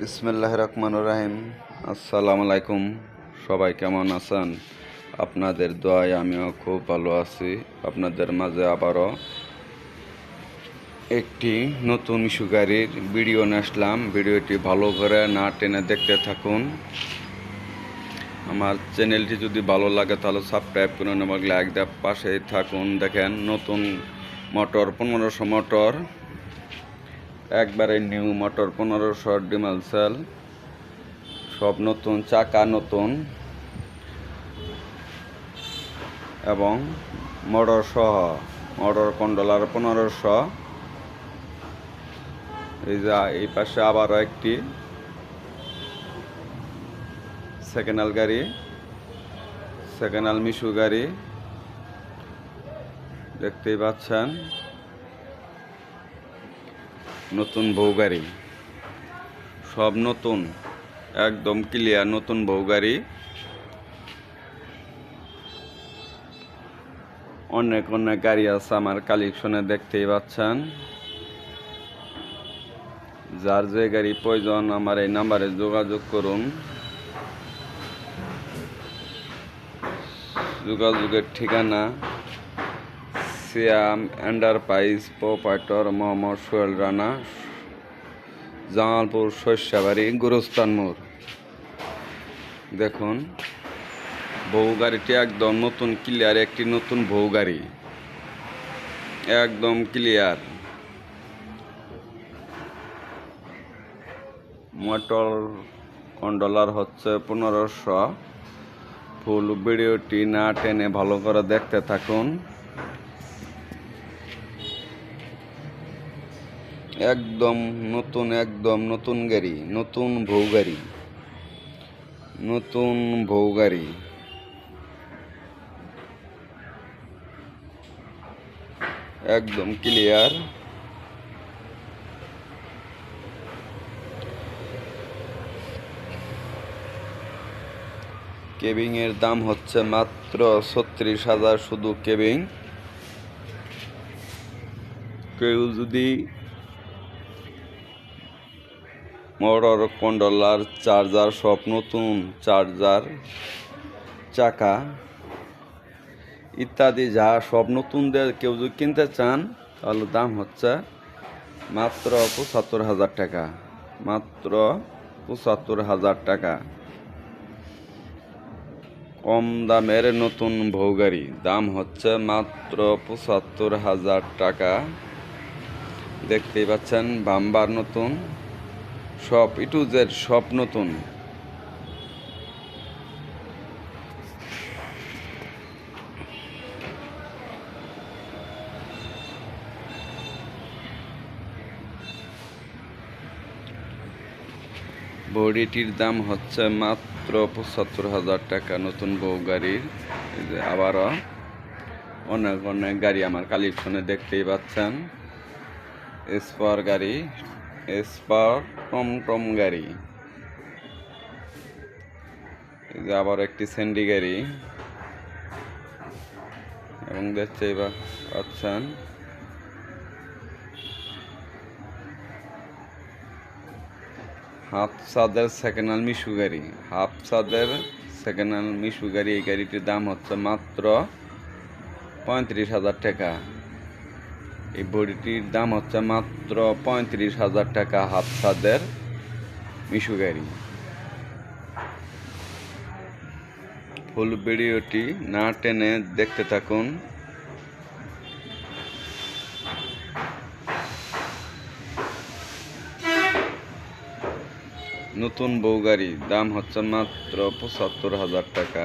বিসমিল্লাহ রহমান রাহিম। আসসালামু আলাইকুম। সবাই কেমন আছেন? আপনাদের দোয়ায় আমিও খুব ভালো আছি। আপনাদের মাঝে আবারও একটি নতুন ইস্যু গাড়ির ভিডিও নিয়ে আসলাম। ভিডিওটি ভালো করে না টেনে দেখতে থাকুন। আমার চ্যানেলটি যদি ভালো লাগে তাহলে সাবস্ক্রাইব করুন এবং লাইক দেওয়ার পাশেই থাকুন। দেখেন নতুন মোটর, পনেরোশো মোটর। একবারে নিউ মোটর পনেরোশো ডিমাল সেল। সব নতুন, চাকা নতুন। এবং মোটর সহ মোটর কন্ডলার পনেরোশো এই যা, এই পাশে আবারও একটি সেকেন্ড গাড়ি সেকেন্ড হ্যান্ড মিশু গাড়ি। দেখতেই পাচ্ছেন। নতুন বউ গাড়ি। সব নতুন, একদম ক্লিয়ার নতুন বউ গাড়ি। অনেক অনেক গাড়ি আছে আমার কালেকশনে দেখতেই পাচ্ছেন। যার যে গাড়ি প্রয়োজন, আমার এই নাম্বারে যোগাযোগ করুন। যোগাযোগের ঠিকানা সিয়াম এন্টারপ্রাইজ প্রোপাইটর মোহাম্মদ সোহেল রানা জামালপুর শস্যাবাড়ি গুরুস্তান মোড় দেখুন বউ গাড়িটি একদম নতুন ক্লিয়ার একটি নতুন বউ গাড়ি। একদম ক্লিয়ার মোটর কন্ডলার হচ্ছে পনেরোশো। ফুল ভিডিওটি না টেনে ভালো করে দেখতে থাকুন। একদম নতুন একদম নতুন গাড়ি, নতুন বউ গাড়ি, নতুন বউ গাড়ি। একদম ক্লিয়ার কেবিং এর দাম হচ্ছে মাত্র ছত্রিশ হাজার শুধু কেবিং। কেউ যদি মোটর কন্ডলার চার্জার সব নতুন, চার্জার, চাকা ইত্যাদি যা সব নতুনদের। কেউ যদি কিনতে চান, তাহলে দাম হচ্ছে মাত্র পঁচাত্তর হাজার টাকা। মাত্র পঁচাত্তর হাজার টাকা। কম দামের নতুন ভৌগাড়ি দাম হচ্ছে মাত্র পঁচাত্তর হাজার টাকা। দেখতেই পাচ্ছেন, বাম্বার নতুন। সব ইটু জেড সব নতুন। বডিটির দাম হচ্ছে মাত্র পঁচাত্তর হাজার টাকা নতুন বউ গাড়ির। আবারও অনেক অনেক গাড়ি আমার কালেকশনে দেখতেই পাচ্ছেন। এসপার গাড়ি এসপার টমটম গাড়ি। এই যে আবার একটি স্যান্ডি গাড়ি। এবং দেখতেই পা- পাচ্ছেন হাফসাদের সেকেন্ড হ্যান্ড মিশু গাড়ি। হাফসাদের সেকেন্ড হ্যান্ড মিশু গাড়ি, এই গাড়িটির দাম হচ্ছে মাত্র পঁয়ত্রিশ হাজার টাকা। এই বডিটির দাম হচ্ছে মাত্র পঁয়ত্রিশ হাজার টাকা হাফসাদের মিশু গাড়ি। ফুল ভিডিওটি না টেনে দেখতে থাকুন। নতুন বউ গাড়ি, দাম হচ্ছে মাত্র পঁচাত্তর হাজার টাকা।